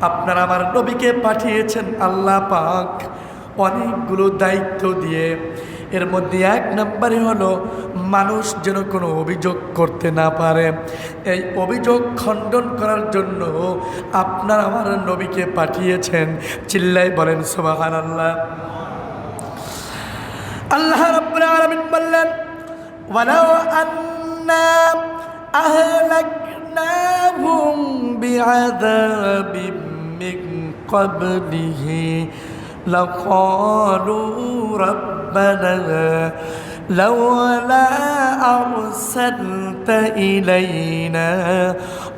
আপনারা আমার নবীকে পাঠিয়েছেন আল্লাহ পাক। অনেকগুলো দায়িত্ব দিয়ে। এর মধ্যে এক নম্বরে হলো, মানুষ যেন কোনো অভিযোগ করতে না পারে। এই অভিযোগ খণ্ডন করার জন্য আপনার আমার নবীকে পাঠিয়েছেন। চিল্লাই বলেন সুবাহান আল্লাহ আল্লাহ রাব্বুল বললেন, ওয়ালাউ আন্না আহলাকনাহুম বিআযাবিম মিন ক্বাবলিহি লাকালু রাব্বানা لولا أرسلت إلينا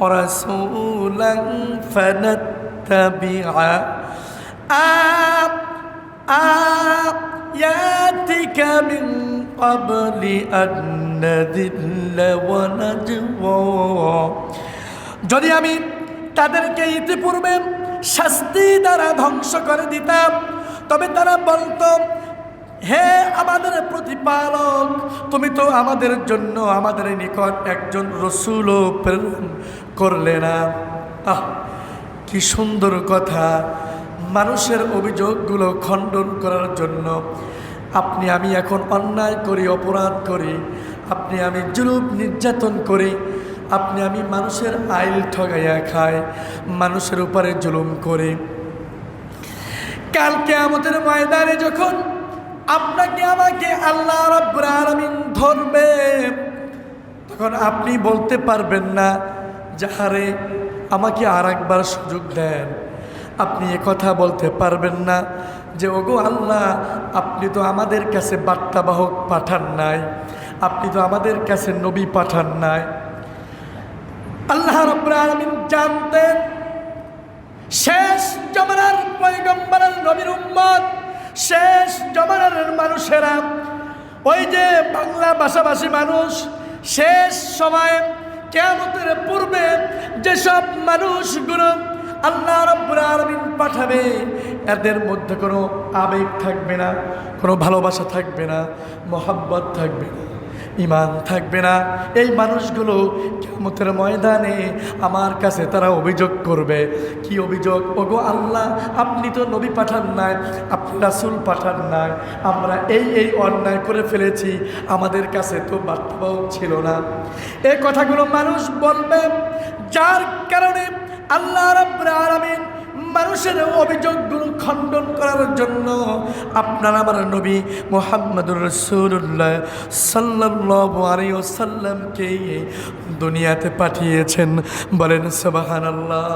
رسولا فنتبع آه آياتك من قبل أن نذل ونجوى যদি আমি তাদেরকে ইতিপূর্বে শাস্তি দ্বারা ধ্বংস করে দিতাম। তবে তারা বলতো, হে আমাদের প্রতিপালক, তুমি তো আমাদের জন্য আমাদের নিকট একজন রসুলও প্রেরণ করলে না। আহ, কি সুন্দর কথা। মানুষের অভিযোগগুলো খণ্ডন করার জন্য আপনি, আমি এখন অন্যায় করি, অপরাধ করি, আপনি, আমি জুলুপ নির্যাতন করি আপনি, আমি মানুষের আইল ঠগাইয়া খাই, মানুষের উপরে জুলুম করে। কালকে আমাদের ময়দানে যখন আপনাকে আমাকে আল্লাহ আলামিন ধরবে, তখন আপনি বলতে পারবেন না যাহারে আমাকে আর একবার সুযোগ দেন। আপনি এ কথা বলতে পারবেন না যে, ওগো আল্লাহ, আপনি তো আমাদের কাছে বার্তাবাহক পাঠান নাই, আপনি তো আমাদের কাছে নবী পাঠান নাই। আল্লাহ রাব্বুল আলামিন জানতেন, শেষ জমানার পয়গম্বরের নবীর উম্মত, শেষ জমানার মানুষেরা, ওই যে বাংলা ভাষাভাষী মানুষ, শেষ সময়ে কেমতের পূর্বে যেসব মানুষগুলো আল্লাহ রব্বুল আলমিন পাঠাবে, এদের মধ্যে কোনো আবেগ থাকবে না, কোনো ভালোবাসা থাকবে না, মোহাব্বত থাকবে না। ইমান থাকবে না। এই মানুষগুলো কেমতের ময়দানে আমার কাছে তারা অভিযোগ করবে। কি অভিযোগ? ওগো আল্লাহ, আপনি তো নবী পাঠান নাই, আপনি রাসুল পাঠান নাই। আমরা এই এই অন্যায় করে ফেলেছি, আমাদের কাছে তো বার্তাবাহক ছিল না। এই কথাগুলো মানুষ বলবে, যার কারণে আল্লাহ রাব্বুল আলামিন মানুষের অভিযোগগুলো খণ্ডন করার জন্য আপনার আমার নবী মোহাম্মদুর রসুল্লাহ সাল্লামকে দুনিয়াতে পাঠিয়েছেন। বলেন সুবহানাল্লাহ।